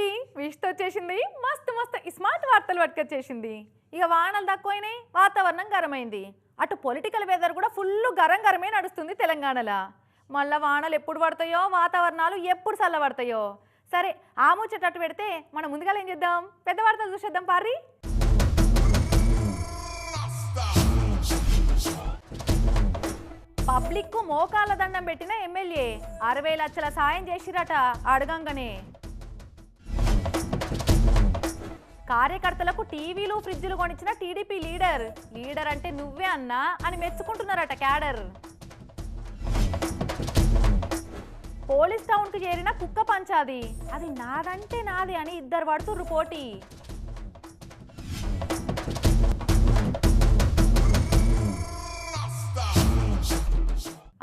మనకి విష్తో వచ్చేసింది. మస్తు మస్తు స్మార్ట్ వార్తలు పట్టుకొచ్చేసింది. ఇక వానలు తక్కువైనాయి వాతావరణం గరమైంది. అటు పొలిటికల్ వెదర్ కూడా ఫుల్ గరం గరమే నడుస్తుంది తెలంగాణలో. మళ్ళీ వానలు ఎప్పుడు పడతాయో వాతావరణాలు ఎప్పుడు చల్లబడతాయో. సరే ఆ ముచ్చటట్టు పెడితే మనం ముందుగా ఏం చేద్దాం? పెద్ద వార్తలు చూసేద్దాం పారి పబ్లిక్కు మోకాళ్ళ దండం పెట్టిన ఎమ్మెల్యే అరవై లక్షల సాయం చేసిరట అడగంగానే. కార్యకర్తలకు టీవీలు ఫ్రిడ్జ్లు కొనిచ్చిన టీడీపీ లీడర్. లీడర్ అంటే నువ్వే అన్నా అని మెచ్చుకుంటున్నారట క్యాడర్. పోలీస్ టౌన్కు చేరిన కుక్క పంచాది. అది నాదంటే నాది అని ఇద్దరు పడుతుర్రు పోటీ.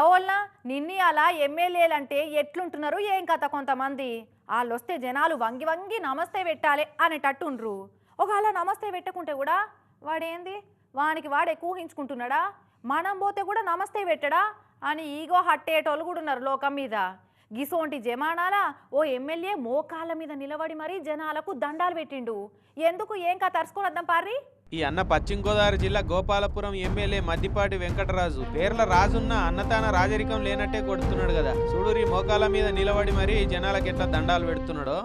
అవోల్నా నిన్ని అలా ఎమ్మెల్యేలంటే ఎట్లుంటున్నారు ఏం కథ కొంతమంది? వాళ్ళు వస్తే జనాలు వంగి వంగి నమస్తే పెట్టాలి అనేటట్టుండ్రు. ఒకవేళ నమస్తే పెట్టకుంటే కూడా వాడేంది? వానికి వాడే ఊహించుకుంటున్నాడా మనం పోతే కూడా నమస్తే పెట్టడా? అని ఈగో హట్టేటోళ్ళు కూడా ఉన్నారు లోకం మీద. గిసోంటి జమానాల ఓ ఎమ్మెల్యే మోకాళ్ళ మీద నిలబడి మరీ జనాలకు దండాలు పెట్టిండు. ఎందుకు? ఏం కా తరుచుకొని వద్దాం పారి ఈ అన్న పశ్చిమ గోదావరి జిల్లా గోపాలపురం ఎమ్మెల్యే మద్దిపాటి వెంకటరాజు. పేర్ల రాజున్న అన్నతాన రాజరికం లేనట్టే కొడుతున్నాడు కదా. చూడురి మోకాల మీద నిలబడి మరి జనాలకి ఎట్లా దండాలు పెడుతున్నాడు?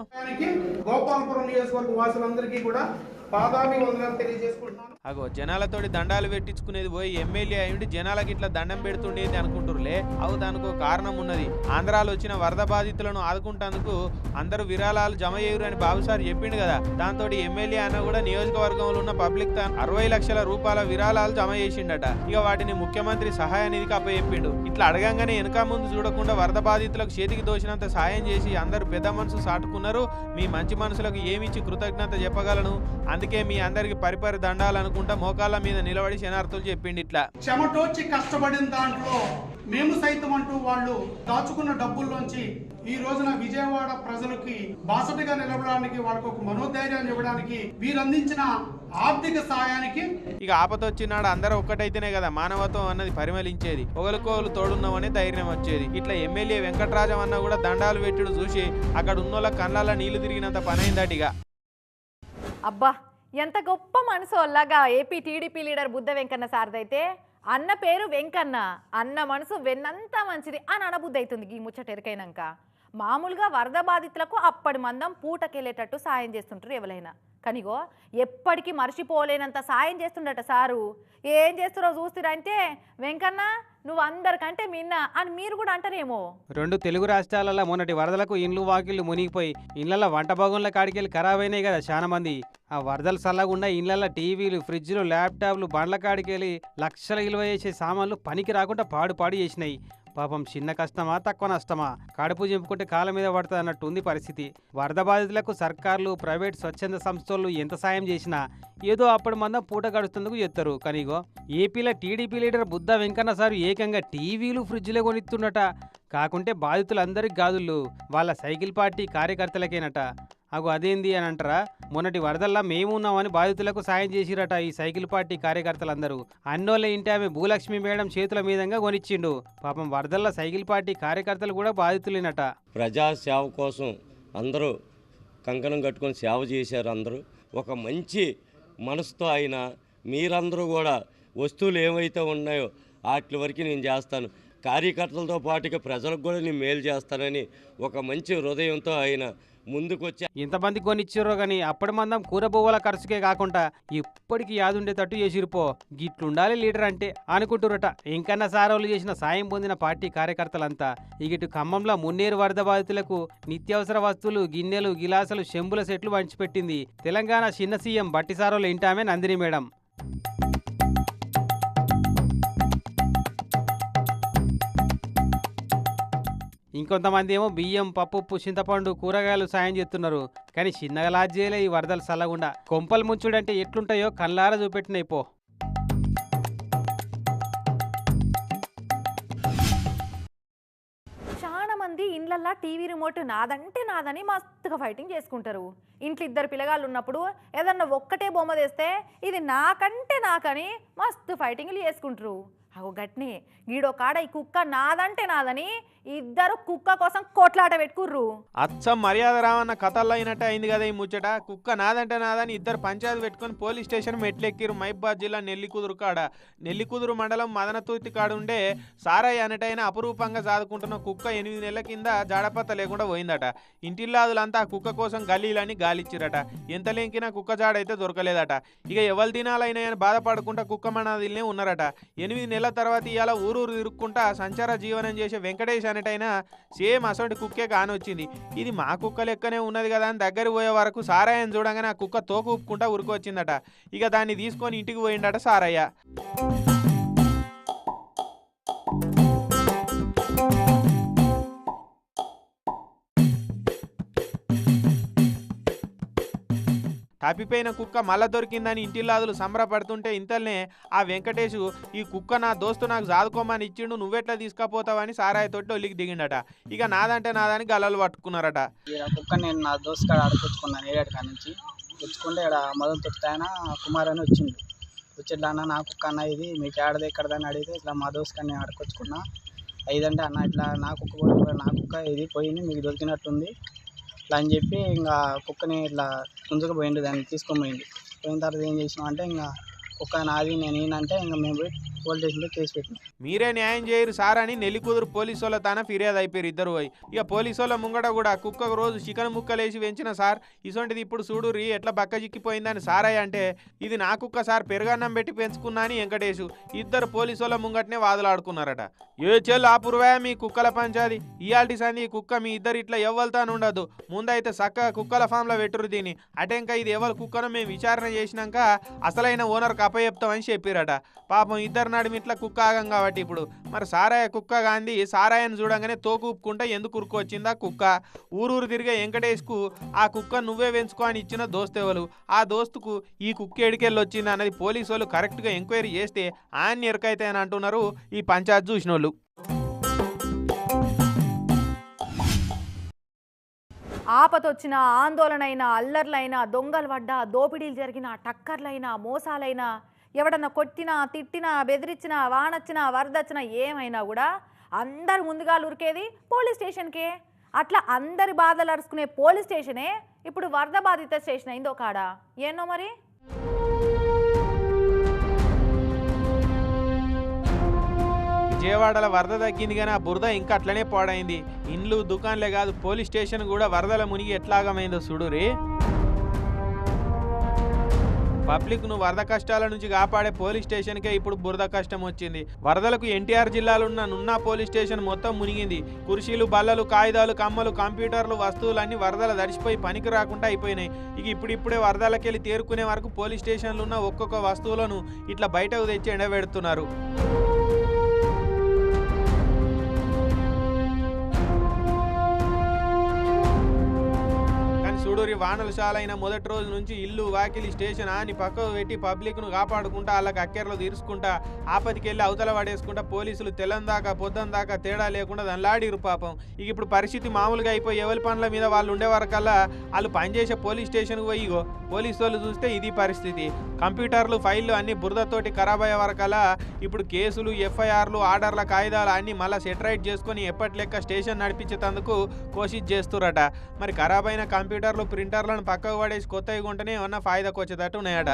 గోపాలపురం నియోజకవర్గ వాసులందరికీ కూడా పాదాభి వందనాలు తెలియజేసుకుంటున్నాను. అగో జనాలతోటి దండాలు పెట్టించుకునేది పోయి ఎమ్మెల్యే అయ్యుండి జనాలకి ఇట్లా దండం పెడుతుండేది అనుకుంటురులే అవు దానికి కారణం ఉన్నది ఆంధ్రాలో వచ్చిన వరద బాధితులను ఆదుకుంటేందుకు అందరూ విరాళాలు జమ చేయరు అని బాబుసార్ చెప్పిండు కదా. దాంతో ఎమ్మెల్యే అన్న కూడా నియోజకవర్గంలో ఉన్న పబ్లిక్ తాను అరవై లక్షల రూపాయల విరాళాలు జమ చేసిండట. ఇక వాటిని ముఖ్యమంత్రి సహాయ నిధికి అప్పచెప్పిండు. ఇట్లా అడగంగానే వెనక ముందు చూడకుండా వరద బాధితులకు చేతికి దోచినంత సాయం చేసి అందరూ పెద్ద మనసు సాటుకున్నారు. మీ మంచి మనసులకు ఏమిచ్చి కృతజ్ఞత చెప్పగలను? అందుకే మీ అందరికి పరిపరి దండాలను అనుకుంటా మోకాళ్ళ మీద నిలబడి శనార్థులు చెప్పిండు ఇట్లా. చెమటోచి కష్టపడిన దాంట్లో మేము సైతం అంటూ వాళ్ళు దాచుకున్న డబ్బుల్లోంచి ఈ రోజున విజయవాడ ప్రజలకి బాసటగా నిలబడడానికి వాళ్ళకు ఒక మనోధైర్యాన్ని ఇవ్వడానికి వీరు అందించిన ఆర్థిక సాయానికి ఇక ఆపతొచ్చినాడు అందరూ ఒక్కటైతేనే కదా మానవత్వం అన్నది పరిమళించేది. ఒకరికోలు తోడున్నామని ధైర్యం వచ్చేది. ఇట్లా ఎమ్మెల్యే వెంకట్రాజం అన్న కూడా దండాలు పెట్టుడు చూసి అక్కడ ఉన్నోళ్ళ కళ్ళల్లో నీళ్ళు తిరిగినంత పనైందటిగా అబ్బా ఎంత గొప్ప మనసు అలాగా AP TDP leader Buddha Venkanna సార్దైతే అన్న పేరు వెంకన్న అన్న మనసు వెన్నంతా మంచిది అని అనబుద్ధి అవుతుంది ఈ ముచ్చట ఎరికైనాక. మామూలుగా వరద బాధితులకు అప్పటి మందం పూటకెళ్ళేటట్టు సాయం చేస్తుంటారు ఎవరైనా కనిగో ఎప్పటికీ మర్చిపోలేనంత సాయం చేస్తుండట సారు. ఏం చేస్తున్నారో చూస్తురంటే వెంకన్న నువ్వు అందరికంటే మిన్న అని మీరు కూడా అంటారేమో. రెండు తెలుగు రాష్ట్రాలలో మొన్నటి వరదలకు ఇండ్లు వాకిళ్ళు మునిగిపోయి ఇళ్ళలో వంట భాగంలో కాడికెళ్ళి ఖరాబ్ అయినాయి కదా చాలా మంది. ఆ వరదలు చల్లకుండా ఇళ్ళలో టీవీలు ఫ్రిడ్జ్లు ల్యాప్టాప్లు బండ్ల కాడికెళ్ళి లక్షల విలువ చేసే సామాన్లు పనికి రాకుండా పాడు పాడు చేసినాయి. పాపం చిన్న కష్టమా తక్కువ నష్టమా? కడుపు చింపుకుంటే కాళ్ళ మీద పడుతుంది అన్నట్టు ఉంది పరిస్థితి. వరద బాధితులకు సర్కార్లు ప్రైవేట్ స్వచ్ఛంద సంస్థలు ఎంత సాయం చేసినా ఏదో అప్పటి మందం పూట గడుస్తుందుకు చెప్తారు. కనీగో ఏపీలో TDP leader Buddha Venkanna sir ఏకంగా టీవీలు ఫ్రిడ్జ్లే కొనిస్తుండట కాకుంటే బాధితులందరికీ గాదుళ్ళు వాళ్ళ సైకిల్ పార్టీ కార్యకర్తలకేనట. అగు అదేంది అని అంటారా? మొన్నటి వరదల్లా మేము ఉన్నామని బాధితులకు సాయం చేసిరట ఈ సైకిల్ పార్టీ కార్యకర్తలందరూ. అన్నోళ్ళ ఇంటి ఆమె భూలక్ష్మి మేడం చేతుల మీదంగా కొనిచ్చిండు. పాపం వరదల్లా సైకిల్ పార్టీ కార్యకర్తలు కూడా బాధితులేనట. ప్రజా సేవ కోసం అందరూ కంకణం కట్టుకొని సేవ చేశారు అందరూ. ఒక మంచి మనసుతో అయినా మీరందరూ కూడా వస్తువులు ఏమైతే ఉన్నాయో వాటి వరకు నేను చేస్తాను. కార్యకర్తలతో పాటుగా ప్రజలకు కూడా నేను మేలు చేస్తానని ఒక మంచి హృదయంతో ఆయన ముందుకొచ్చి ఇంతమంది కొనిచ్చిర్రో కానీ అప్పటి మందం కూరబువ్వల ఖర్చుకే కాకుండా ఇప్పటికి యాదుండేటట్టు చేసిరుపో గిట్లుండాలి లీడర్ అంటే అనుకుంటురట ఇంకన్నా సారోలు చేసిన సాయం పొందిన పార్టీ కార్యకర్తలంతా ఇగిటు ఖమ్మంలో మున్నేరు వరద బాధితులకు నిత్యావసర వస్తువులు గిన్నెలు గిలాసులు చెంబుల సెట్లు పంచిపెట్టింది తెలంగాణ చిన్న సీఎం బట్టి సారోలు ఇంటామే నందిని మేడం. ఇంకొంతమంది ఏమో బియ్యం పప్పు చింతపండు కూరగాయలు సాయం చేస్తున్నారు. కానీ చిన్నగా లాజ్జేలే ఈ వరదలు సల్లగుండా కొంపలు ముంచుడంటే ఎట్లుంటాయో కళ్ళారా చూపెట్టినాయి పో. చాలా మంది ఇండ్లల్లా టీవీ రిమోట్ నాదంటే నాదని మస్తుగా ఫైటింగ్ చేసుకుంటారు. ఇంట్లో ఇద్దరు పిల్లగాళ్ళు ఉన్నప్పుడు ఏదన్నా ఒక్కటే బొమ్మ తెస్తే ఇది నాకంటే నాకని మస్తు ఫైటింగ్లు చేసుకుంటారు. అవు గట్ని గీడో కాడ ఈ కుక్క నాదంటే నాదని ఇద్దరు కుక్క కోసం కోట్లాట పెట్టుకుర్రు. అచ్చం మర్యాద రావన్న కథల్లో అయినట్టే అయింది కదా ఈ ముచ్చట. కుక్క నాదంటే నాదని ఇద్దరు పంచాయతీ పెట్టుకొని పోలీస్ స్టేషన్ మెట్లెక్కిరు మహిబాద్ జిల్లా నెల్లికుదురు కాడ. నెల్లికుదురు మండలం మదనతూర్తి కాడ ఉండే సారయ్య అనటైన అపురూపంగా సాదుకుంటున్న కుక్క ఎనిమిది నెలల కింద జాడపత్త లేకుండా పోయిందట. ఇంటిల్లాదులంతా ఆ కుక్క కోసం గల్లీలని గాలిచ్చిరట. ఎంత లెంకినా కుక్క జాడైతే దొరకలేదట. ఇక ఎవరి దినాలైనాయని బాధపడకుండా కుక్క మనాదిలనే ఉన్నారట. ఎనిమిది నెలల తర్వాత ఇవాళ ఊరూరు తిరుక్కుంటా సంచార జీవనం చేసే వెంకటేష్ అనేటైనా సేమ్ అసొంటి కుక్కే కానొచ్చింది. ఇది మా కుక్క లెక్కనే ఉన్నది కదా అని దగ్గర పోయే వరకు సారాయని చూడంగానే ఆ కుక్క తోకూపుకుంటా ఉరికొచ్చిందట. ఇక దాన్ని తీసుకొని ఇంటికి పోయిండట సారయ్య. తప్పిపోయిన కుక్క మళ్ళా దొరికిందని ఇంటిల్లాదులు సంబరపడుతుంటే ఇంతల్నే ఆ వెంకటేషు ఈ కుక్క నా దోస్తు నాకు జాదుకోమని ఇచ్చిండు నువ్వెట్లా తీసుకపోతావని సారాయి తోటి ఒలికి దిగిండట. ఇక నాదంటే నాదని గలలు పట్టుకున్నారట. కుక్క నేను నా దోస్తు కాడ ఆడుకొచ్చుకున్నాను ఏడాడు కాడ నుంచి. తెచ్చుకుంటే ఇక్కడ మొదలు తొక్కుతా కుమార్ అని వచ్చిండు. వచ్చి అన్న నా కుక్క అన్న ఇది మీకు ఏడది ఎక్కడదని అడిగితే ఇట్లా మా దోస్తు నేను ఆడుకొచ్చుకున్నా. ఐదంటే అన్న ఇట్లా నా కుక్క నా కుక్క ఇది పోయింది మీకు దొరికినట్టుంది. ఇట్లా అని చెప్పి ఇంకా కుక్కని ఇట్లా తుంజుకు దాన్ని తీసుకొని పోయిండు. పోయిన తర్వాత ఏం చేసినాం అంటే ఇంకా కుక్క నాది నేను ఈయనంటే ఇంకా మేము పోయి పోలీస్ స్టేషన్లో కేసు మీరే న్యాయం చేయరు సార్ అని నెల్లికూదురు పోలీసు వాళ్ళ తాన ఫిర్యాదు అయిపోయారు ఇద్దరు పోయి. ఇక పోలీసు వాళ్ళ ముంగట కూడా కుక్కకు రోజు చికెన్ ముక్కలేసి పెంచిన సార్ ఇసొంటిది ఇప్పుడు చూడురి ఎట్లా బక్క చిక్కిపోయిందని సారయ్య అంటే ఇది నా కుక్క సార్ పెరుగన్నం పెట్టి పెంచుకున్నా అని వెంకటేషు ఇద్దరు పోలీసు వాళ్ళ ముంగటనే వాదులాడుకున్నారట. ఏ చెల్లు ఆపురువా మీ కుక్కల పంచాది? ఇయాల్టి సంది కుక్క మీ ఇద్దరు ఇట్లా ఎవ్వలుతాను ఉండదు. ముందైతే చక్కగా కుక్కల ఫామ్లో పెట్టురు దీని అటెంక ఇది ఎవరు కుక్కను మేము విచారణ చేసినాక అసలైన ఓనర్కి అప్పచెప్తామని చెప్పిరట. పాపం ఇద్దరు నడుము ఇట్లా కుక్క ఆగం కాబట్టి ఇప్పుడు. మరి సారాయ కుక్క గాంధీ సారాయని చూడంగానే తోకూపుకుంటే ఎందుకు ఎందుకు ఉరుకొచ్చిందా కుక్క? ఊరూరు తిరిగే వెంకటేష్కు ఆ కుక్క నువ్వే పెంచుకో అని ఇచ్చిన దోస్తెవలు ఆ దోస్తుకు ఈ కుక్క ఎడికెళ్ళి వచ్చింది అన్నది పోలీసు వాళ్ళు కరెక్ట్గా ఎంక్వైరీ చేస్తే ఆయన ఎరకైతే అని అంటున్నారు ఈ పంచాయత్ చూసిన వాళ్ళు ఆపతొచ్చిన ఆందోళనైనా అల్లర్లైనా దొంగలు పడ్డా దోపిడీలు జరిగిన టక్కర్లైనా మోసాలైనా ఎవడన్నా కొట్టినా తిట్టినా బెదిరించినా వానొచ్చినా వరదొచ్చినా ఏమైనా కూడా అందరు ముందుగా ఉరికేది పోలీస్ స్టేషన్కే. అట్లా అందరి బాధలు అరుచుకునే పోలీస్ స్టేషనే ఇప్పుడు వరద బాధిత స్టేషన్ అయిందో కాడ ఏనో మరి? విజయవాడలో వరద తగ్గింది కానీ ఆ బురద ఇంకా అట్లనే పాడైంది. ఇండ్లు దుకాన్లే కాదు పోలీస్ స్టేషన్ కూడా వరదల మునిగి ఎట్లాగమైందో చూడురే పబ్లిక్ను వరద కష్టాల నుంచి కాపాడే పోలీస్ స్టేషన్కే ఇప్పుడు బురద కష్టం వచ్చింది. వరదలకు ఎన్టీఆర్ జిల్లాలో ఉన్న నున్నా పోలీస్ స్టేషన్ మొత్తం మునిగింది. కుర్చీలు బల్లలు కాగితాలు కమ్మలు కంప్యూటర్లు వస్తువులన్నీ వరదల దడిచిపోయి పనికి రాకుండా అయిపోయినాయి. ఇక ఇప్పుడిప్పుడే వరదలకెళ్ళి తేరుకునే వరకు పోలీస్ స్టేషన్లు ఉన్న ఒక్కొక్క వస్తువులను ఇట్లా బయటకు తెచ్చి ఎండబెడుతున్నారు. చూడురి వానలు చాలైన మొదటి రోజు నుంచి ఇల్లు వాకిలి స్టేషన్ అని పక్కకు పెట్టి పబ్లిక్ను కాపాడుకుంటా వాళ్ళకి అక్కెరలు తీర్చుకుంటా ఆపతికెళ్ళి అవతల పడేసుకుంటా పోలీసులు తెల్లందాకా పొద్దున దాకా తేడా లేకుండా దానిలాడిరు పాపం. ఇక ఇప్పుడు పరిస్థితి మామూలుగా అయిపోయి ఎవరి పనుల మీద వాళ్ళు ఉండే వరకల్లా వాళ్ళు పనిచేసే పోలీస్ స్టేషన్కి పోయిగో పోలీసు వాళ్ళు చూస్తే ఇది పరిస్థితి. కంప్యూటర్లు ఫైళ్ళు అన్ని బురదతోటి ఖరాబ్ అయ్యే వరకల్లా ఇప్పుడు కేసులు ఎఫ్ఐఆర్లు ఆర్డర్ల కాయిదాలు అన్ని మళ్ళీ సెటరైట్ చేసుకొని ఎప్పటి లెక్క స్టేషన్ నడిపించేటందుకు కోషిష్ చేస్తురట మరి ఖరాబ్ అయిన కంప్యూటర్లు ప్రింటర్లను పక్కకు పడేసి కొత్తవి కొంటేనే ఏమన్నా ఫాయిదాకు వచ్చేటట్టు ఉన్నాయట.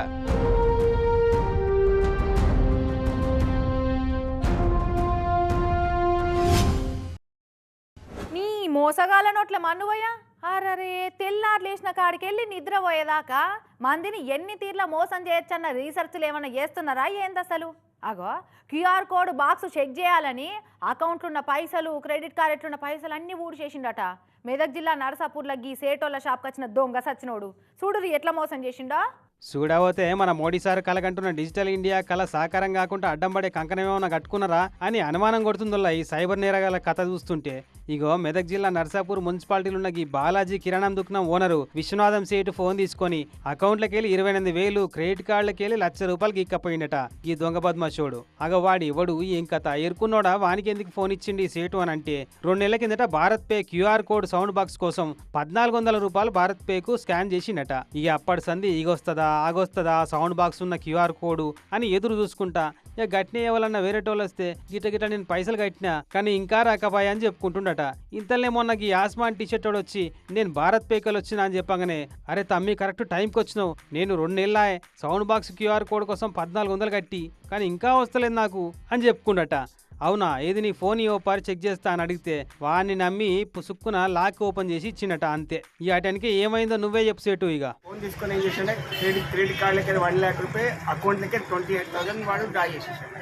నీ మోసగాల నోట్ల మన్నువయ్యా అరరే తెల్లారు లేచిన కాడికి వెళ్ళి నిద్ర పోయేదాకా మందిని ఎన్ని తీర్ల మోసం చేయొచ్చన్న రీసెర్చ్లు ఏమైనా చేస్తున్నారా ఏంది అసలు? అగో క్యూఆర్ కోడ్ బాక్స్ చెక్ చేయాలని అకౌంట్లో ఉన్న పైసలు క్రెడిట్ కార్డు ఎట్లున్న పైసలు అన్నీ ఊడి చేసిండట మెదక్ జిల్లా నరసాపూర్లో గీ సేటోళ్ళ షాప్కి వచ్చిన దొంగ సచ్చినోడు. చూడు ఎట్లా మోసం చేసిండా? చూడబోతే మన మోడీ సార్ కలగంటున్న డిజిటల్ ఇండియా కళ సాకారం కాకుండా అడ్డం పడే కంకణమేమన్నా కట్టుకున్నారా అని అనుమానం కొడుతుందల్లా ఈ సైబర్ నేరగాల కథ చూస్తుంటే. ఇగో మెదక్ జిల్లా నర్సాపూర్ మున్సిపాలిటీలో ఉన్న ఈ బాలాజీ కిరాణం దుకాణం ఓనరు విశ్వనాథం సేటు ఫోన్ తీసుకొని అకౌంట్లకి వెళ్ళి ఇరవై ఎనిమిది వేలు క్రెడిట్ కార్డులకి వెళ్ళి లక్ష రూపాయలకి ఇక్కపోయిండట ఈ దొంగ బద్మాషోడు. అగ వాడు ఇవ్వడు ఏం కథ? ఎరుకున్నోడా వానికి ఎందుకు ఫోన్ ఇచ్చిండి సేటు అని అంటే రెండు నెలల కిందట Bharat Pe QR code sound box కోసం పద్నాలుగు వందల రూపాయలు భారత్ పేకు స్కాన్ చేసిండట. ఇక అప్పటి సంధి ఈగొస్తుందా ఆగొస్తుందా? సౌండ్ బాక్స్ ఉన్న క్యూఆర్ కోడ్ అని ఎదురు చూసుకుంటా. ఇక గట్టిన ఎవరన్నా వేరేటోళ్ళు వస్తే గిట గిట్ట నేను పైసలు కట్టినా కానీ ఇంకా రాకపాయా అని చెప్పుకుంటుండట. ఇంతలే మొన్న ఈ ఆస్మాన్ టీషర్ట్ వాడు వచ్చి నేను భారత్ పేకలు వచ్చినా అని చెప్పగానే అరే తమ్మి కరెక్ట్ టైంకి వచ్చినావు. నేను రెండు నెలలా సౌండ్ బాక్స్ క్యూఆర్ కోడ్ కోసం పద్నాలుగు వందలు కట్టి కానీ ఇంకా వస్తలేదు నాకు అని చెప్పుకుండట. అవునా? ఏది నీ ఫోన్ ఓపారి చెక్ చేస్తా అని అడిగితే వాడిని నమ్మి పుసుక్కున లాక్ ఓపెన్ చేసి ఇచ్చినట అంతే. ఈ అటానికి ఏమైందో నువ్వే చెప్పు సేటు ఇక ఫోన్ తీసుకొని ఏం చేసిండే? క్రెడిట్ క్రెడిట్ కార్డులకి వన్ ల్యాక్ రూపాయ అకౌంట్లకి ట్వంటీ ఎయిట్ థౌసండ్ వాడు డ్రా చేసేసాడు.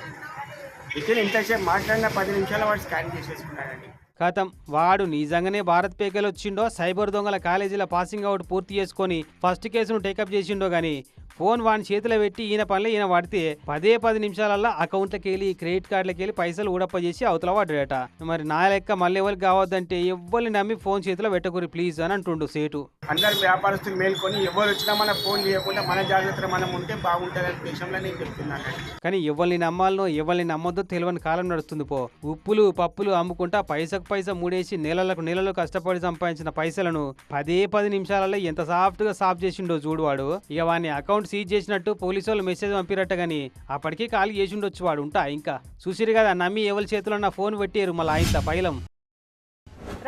ఇక్కడ ఇంతసేపు మాట్లాడిన పది నిమిషాలు వాడు స్కాన్ చేసేసుకున్నాడండి. కథం. వాడు నిజంగానే భారత్ పేకలు వచ్చిండో సైబర్ దొంగల కాలేజీల పాసింగ్ అవుట్ పూర్తి చేసుకొని ఫస్ట్ కేసును టేకప్ చేసిండో కానీ ఫోన్ వాని చేతిలో పెట్టి ఈయన పనులు ఈయన వాడితే పదే పది నిమిషాలల్లో అకౌంట్లకి వెళ్ళి క్రెడిట్ కార్డులకి వెళ్ళి పైసలు ఊడప్ప చేసి అవతల వాడాడట. మరి నా లెక్క మళ్ళీ ఎవరికి కావద్దంటే ఎవ్వరిని నమ్మి ఫోన్ చేతిలో పెట్టకూరి ప్లీజ్ అని అంటుండు సేటు. అందరు వ్యాపారస్తులు మేల్కొని ఎవరు వచ్చినా మన ఫోన్ చేయకుండా మన జాగ్రత్తలు మనం ఉంటే బాగుంటుందని దేశంలో నేను చెప్తున్నాను. కానీ ఎవరిని నమ్మాలనో ఎవరిని నమ్మొద్దో తెలియని కాలం నడుస్తుంది పో. ఉప్పులు పప్పులు అమ్ముకుంటా పైసకు పైసా మూడేసి నెలలకు నెలలు కష్టపడి సంపాదించిన పైసలను పదే పది నిమిషాలలో ఎంత సాఫ్ట్గా సాఫ్ చేసిండో చూడు వాడు. ఇక వాడిని అకౌంట్ సీజ్ చేసినట్టు పోలీసు వాళ్ళు మెసేజ్ పంపిరట్ట కానీ అప్పటికే ఖాళీ చేసిండొచ్చు వాడు. ఉంటా ఇంకా. చూసిరు కదా నమ్మి ఎవరి చేతిలో నా ఫోన్ పెట్టారు మళ్ళీ ఆయన పైలం.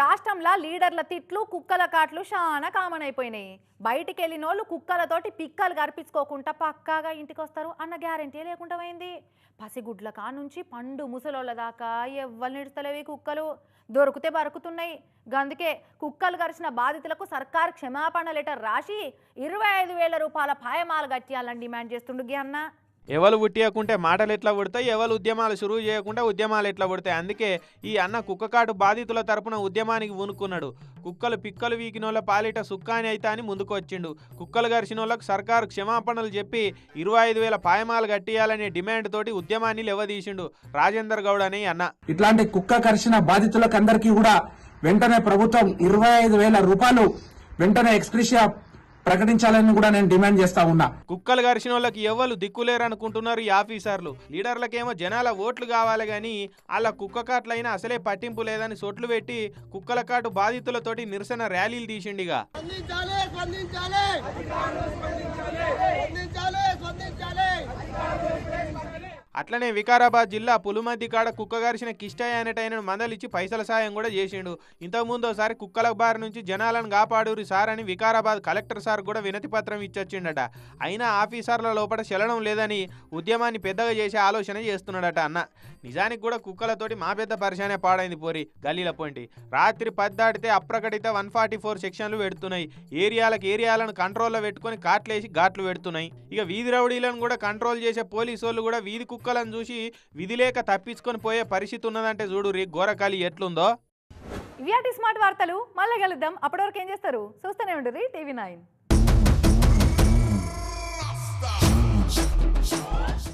రాష్ట్రంలో లీడర్ల తిట్లు కుక్కల కాట్లు చాలా కామన్ అయిపోయినాయి. బయటికి వెళ్ళిన వాళ్ళు కుక్కలతోటి పిక్కలు గర్పించుకోకుండా పక్కాగా ఇంటికి వస్తారు అన్న గ్యారంటీ లేకుండా పోయింది. పసిగుడ్ల కా నుంచి పండు ముసలోళ్ళ దాకా ఎవ్వరు నిడుస్తలేవి కుక్కలు. దొరికితే బరుకుతున్నాయి. అందుకే కుక్కలు గరిచిన బాధితులకు సర్కార్ క్షమాపణ లెటర్ రాసి ఇరవై ఐదు వేల రూపాయల పాయమాలు కట్టియాలని డిమాండ్ చేస్తుండు గి అన్న. ఎవరు పుట్టియకుంటే మాటలు ఎట్లా పుడతాయి ఎవరు ఉద్యమాలు షురువు చేయకుండా ఉద్యమాలు ఎట్లా పుడతాయి? అందుకే ఈ అన్న కుక్కకాటు బాధితుల తరపున ఉద్యమానికి వణుకున్నాడు కుక్కలు పిక్కలు వీకినోళ్ళ పాలిట సుక్కాని అయితే అని ముందుకు వచ్చిండు కుక్కలు గరిచిన వాళ్ళకు సర్కారు క్షమాపణలు చెప్పి ఇరవై ఐదు వేల పాయమాలు కట్టియాలనే డిమాండ్ తోటి ఉద్యమాన్ని లెవ్వదీసిండు రాజేందర్ గౌడ్ అనే అన్న. ఇట్లాంటి కుక్క కరిచిన బాధితులకు అందరికీ కూడా వెంటనే ప్రభుత్వం ఇరవై ఐదు వేల రూపాయలు వెంటనే ఎక్స్క్రిషియా ప్రకటించాలని కూడా నేను డిమాండ్ చేస్తా ఉన్నా. కుక్కలు గరిచిన వాళ్ళకి ఎవరు దిక్కులేరు అనుకుంటున్నారు ఈ ఆఫీసర్లు. లీడర్లకేమో జనాల ఓట్లు కావాలి కానీ వాళ్ళ కుక్క కాట్లైనా అసలే పట్టింపు లేదని సొట్లు పెట్టి కుక్కల కాటు బాధితులతోటి నిరసన ర్యాలీలు తీసిండిగా. అట్లనే వికారాబాద్ జిల్లా పులుమద్ది కాడ కుక్క గరిచిన కిష్టయ్య అనేటైన మందలిచ్చి పైసల సాయం కూడా చేసిండు. ఇంతకుముందు ఒకసారి కుక్కల బారి నుంచి జనాలను కాపాడూరి సార్ అని వికారాబాద్ కలెక్టర్ సార్ కూడా వినతి పత్రం ఇచ్చొచ్చిండట. అయినా ఆఫీసర్ల లోపల చలనం లేదని ఉద్యమాన్ని పెద్దగా చేసే ఆలోచన చేస్తున్నాడట అన్న. నిజానికి కూడా కుక్కలతోటి మా పెద్ద పరిశానే పాడైంది పోరి గల్లీల పోయింటి. రాత్రి పద్దాడితే అప్రకటిత వన్ ఫార్టీ ఫోర్ సెక్షన్లు పెడుతున్నాయి. ఏరియాలకు ఏరియాలను కంట్రోల్లో పెట్టుకొని కాట్లేసి ఘాట్లు పెడుతున్నాయి. ఇక వీధి రౌడీలను కూడా కంట్రోల్ చేసే పోలీసు వాళ్ళు కూడా వీధి కుక్కలను చూసి విధిలేక తప్పించుకొని పోయే పరిస్థితి ఉన్నదంటే చూడు రీ ఘోరకాలి ఎట్లుందో. ఇవి స్మార్ట్ వార్తలు. మళ్ళీ కలుద్దాం. అప్పటివరకు ఏం చేస్తారు? చూస్తూనే ఉంటుంది టీవీ నైన్.